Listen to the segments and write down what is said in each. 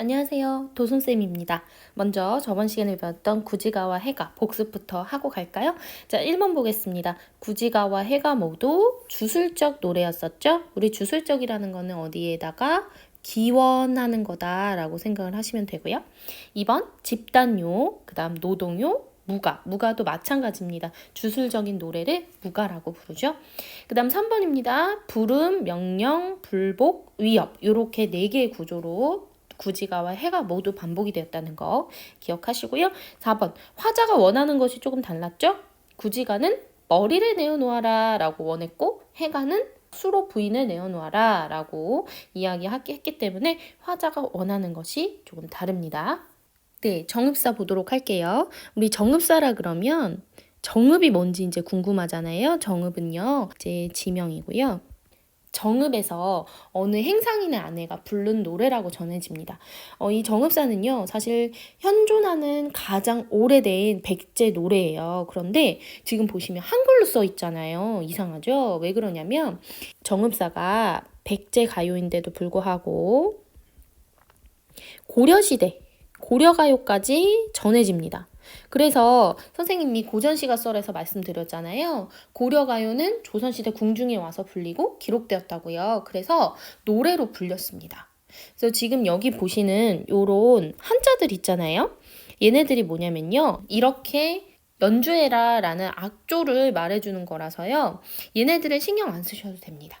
안녕하세요. 도순쌤입니다. 먼저 저번 시간에 배웠던 구지가와 해가 복습부터 하고 갈까요? 자, 1번 보겠습니다. 구지가와 해가 모두 주술적 노래였었죠? 우리 주술적이라는 거는 어디에다가 기원하는 거다라고 생각을 하시면 되고요. 2번 집단요, 그 다음 노동요, 무가. 무가도 마찬가지입니다. 주술적인 노래를 무가라고 부르죠. 그 다음 3번입니다. 불음, 명령, 불복, 위협. 이렇게 네 개의 구조로 구지가와 해가 모두 반복이 되었다는 거 기억하시고요. 4번 화자가 원하는 것이 조금 달랐죠? 구지가는 머리를 내어놓아라 라고 원했고 해가는 수로 부인을 내어놓아라 라고 이야기했기 때문에 화자가 원하는 것이 조금 다릅니다. 네, 정읍사 보도록 할게요. 우리 정읍사라 그러면 정읍이 뭔지 이제 궁금하잖아요. 정읍은요, 이제 지명이고요. 정읍에서 어느 행상인의 아내가 부른 노래라고 전해집니다. 어, 이 정읍사는요, 사실 현존하는 가장 오래된 백제 노래예요. 그런데 지금 보시면 한글로 써 있잖아요. 이상하죠? 왜 그러냐면 정읍사가 백제 가요인데도 불구하고 고려시대, 고려가요까지 전해집니다. 그래서 선생님이 고전시가 썰에서 말씀드렸잖아요. 고려가요는 조선시대 궁중에 와서 불리고 기록되었다고요. 그래서 노래로 불렸습니다. 그래서 지금 여기 보시는 요런 한자들 있잖아요. 얘네들이 뭐냐면요. 이렇게 연주해라 라는 악조를 말해주는 거라서요. 얘네들을 신경 안 쓰셔도 됩니다.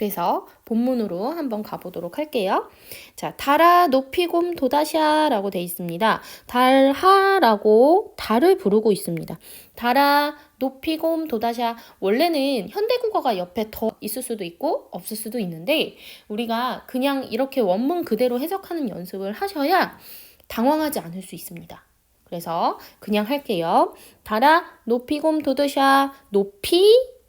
그래서 본문으로 한번 가보도록 할게요. 자, 달아 높이곰 도다샤라고 되어 있습니다. 달하라고 달을 부르고 있습니다. 달아 높이곰 도다샤 원래는 현대국어가 옆에 더 있을 수도 있고 없을 수도 있는데 우리가 그냥 이렇게 원문 그대로 해석하는 연습을 하셔야 당황하지 않을 수 있습니다. 그래서 그냥 할게요. 달아 높이곰 도다샤 높이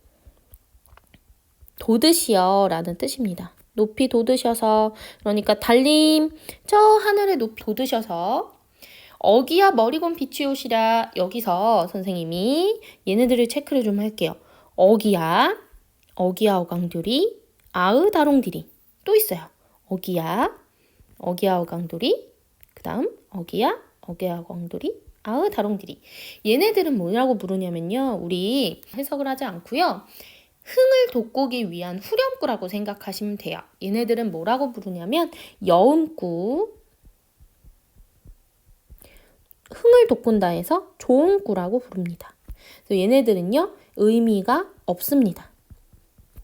돋으시어 라는 뜻입니다. 높이 돋으셔서 그러니까 달님 저 하늘에 높이 돋으셔서 어기야 머리곤 비추오시라 여기서 선생님이 얘네들을 체크를 좀 할게요. 어기야 어기야 어강들이 아으 다롱들이 또 있어요. 어기야 어기야 어강들이 그 다음 어기야 어기야 어강들이 아으 다롱들이 얘네들은 뭐라고 부르냐면요. 우리 해석을 하지 않고요. 흥을 돋구기 위한 후렴구라고 생각하시면 돼요. 얘네들은 뭐라고 부르냐면 여운구 흥을 돋군다 해서 좋은구라고 부릅니다. 그래서 얘네들은요 의미가 없습니다.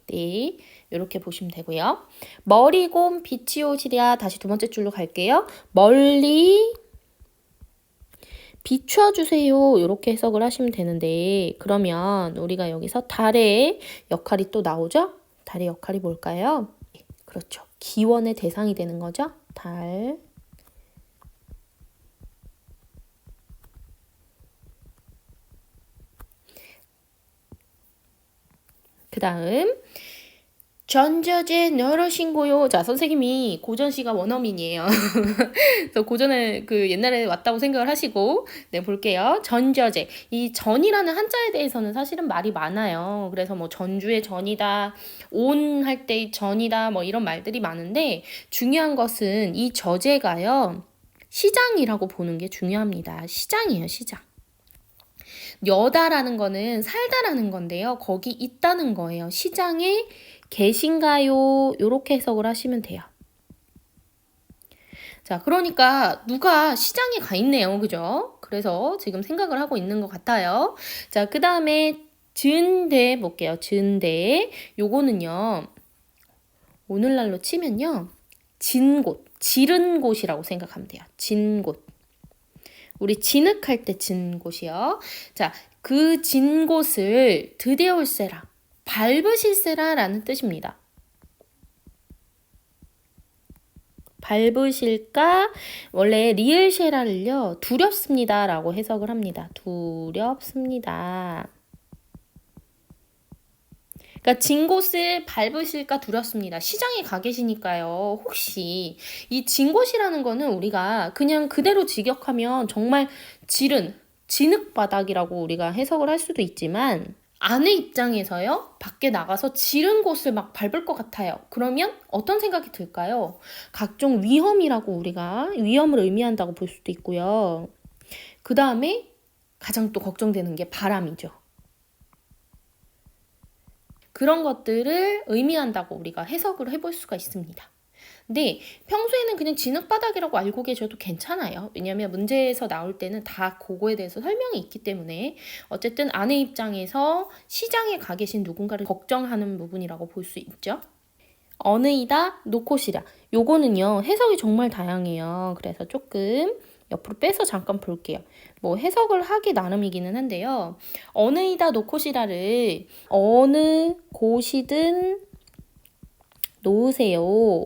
네, 이렇게 보시면 되고요. 머리곰 빛이 오시랴 다시 두 번째 줄로 갈게요. 멀리 비춰주세요. 이렇게 해석을 하시면 되는데 그러면 우리가 여기서 달의 역할이 또 나오죠? 달의 역할이 뭘까요? 그렇죠. 기원의 대상이 되는 거죠. 달. 그 다음 전저제 너러신고요. 자, 선생님이 고전 씨가 원어민이에요. 그래서 고전에 그 옛날에 왔다고 생각을 하시고, 네, 볼게요. 전저제. 이 전이라는 한자에 대해서는 사실은 말이 많아요. 그래서 뭐 전주의 전이다, 온 할때 전이다, 뭐 이런 말들이 많은데, 중요한 것은 이 저제가요, 시장이라고 보는 게 중요합니다. 시장이에요, 시장. 여다라는 거는 살다라는 건데요. 거기 있다는 거예요. 시장에 계신가요? 이렇게 해석을 하시면 돼요. 자, 그러니까 누가 시장에 가 있네요. 그죠? 그래서 지금 생각을 하고 있는 것 같아요. 자, 그 다음에 증대 볼게요. 증대. 요거는요. 오늘날로 치면요. 진 곳, 지른 곳이라고 생각하면 돼요. 진 곳. 우리 진흙할 때 진 곳이요. 자, 그 진 곳을 드디어 올세라. 밟으실세라 라는 뜻입니다. 밟으실까? 원래 리을쉐라를요, 두렵습니다. 라고 해석을 합니다. 두렵습니다. 그러니까 진 곳을 밟으실까 두렵습니다. 시장에 가 계시니까요. 혹시 이 진 곳이라는 거는 우리가 그냥 그대로 직역하면 정말 지른, 진흙바닥이라고 우리가 해석을 할 수도 있지만 아내 입장에서요, 밖에 나가서 지른 곳을 막 밟을 것 같아요. 그러면 어떤 생각이 들까요? 각종 위험이라고 우리가 위험을 의미한다고 볼 수도 있고요. 그 다음에 가장 또 걱정되는 게 바람이죠. 그런 것들을 의미한다고 우리가 해석을 해볼 수가 있습니다. 근데 평소에는 그냥 진흙바닥이라고 알고 계셔도 괜찮아요. 왜냐하면 문제에서 나올 때는 다 그거에 대해서 설명이 있기 때문에 어쨌든 아내 입장에서 시장에 가 계신 누군가를 걱정하는 부분이라고 볼 수 있죠. 어느이다 노코시라 요거는요 해석이 정말 다양해요. 그래서 조금 옆으로 빼서 잠깐 볼게요. 뭐 해석을 하기 나름이기는 한데요. 어느이다 노코시라를 어느 곳이든 놓으세요.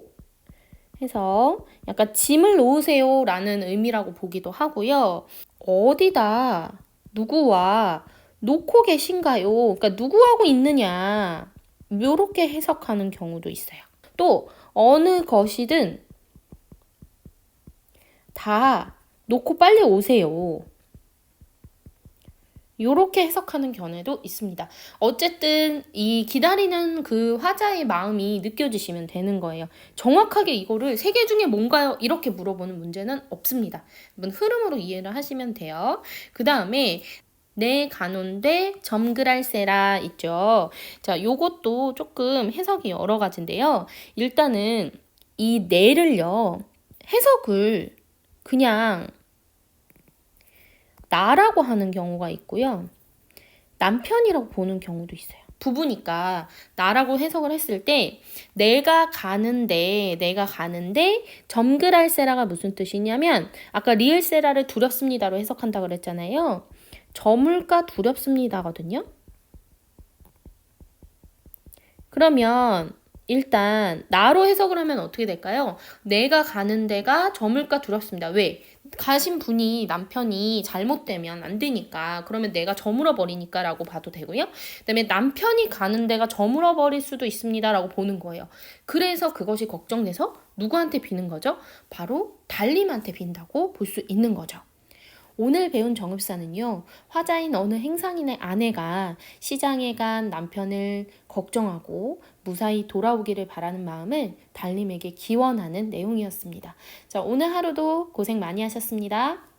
해서 약간 짐을 놓으세요 라는 의미라고 보기도 하고요. 어디다 누구와 놓고 계신가요? 그러니까 누구하고 있느냐. 요렇게 해석하는 경우도 있어요. 또 어느 것이든 다 놓고 빨리 오세요. 요렇게 해석하는 견해도 있습니다. 어쨌든 이 기다리는 그 화자의 마음이 느껴지시면 되는 거예요. 정확하게 이거를 세 개 중에 뭔가요? 이렇게 물어보는 문제는 없습니다. 여러분 흐름으로 이해를 하시면 돼요. 그 다음에 내 가논데 점그랄세라 있죠. 자, 요것도 조금 해석이 여러 가지인데요. 일단은 이 내를요. 해석을 그냥 나라고 하는 경우가 있고요. 남편이라고 보는 경우도 있어요. 부부니까 나라고 해석을 했을 때 내가 가는데 내가 가는데 점그랄세라가 무슨 뜻이냐면 아까 리을세라를 두렵습니다로 해석한다 그랬잖아요. 저물가 두렵습니다거든요. 그러면 일단 나로 해석을 하면 어떻게 될까요? 내가 가는 데가 저물가 두렵습니다. 왜? 가신 분이 남편이 잘못되면 안 되니까 그러면 내가 저물어 버리니까라고 봐도 되고요. 그다음에 남편이 가는 데가 저물어 버릴 수도 있습니다라고 보는 거예요. 그래서 그것이 걱정돼서 누구한테 비는 거죠? 바로 달님한테 빈다고 볼 수 있는 거죠. 오늘 배운 정읍사는요, 화자인 어느 행상인의 아내가 시장에 간 남편을 걱정하고 무사히 돌아오기를 바라는 마음을 달님에게 기원하는 내용이었습니다. 자, 오늘 하루도 고생 많이 하셨습니다.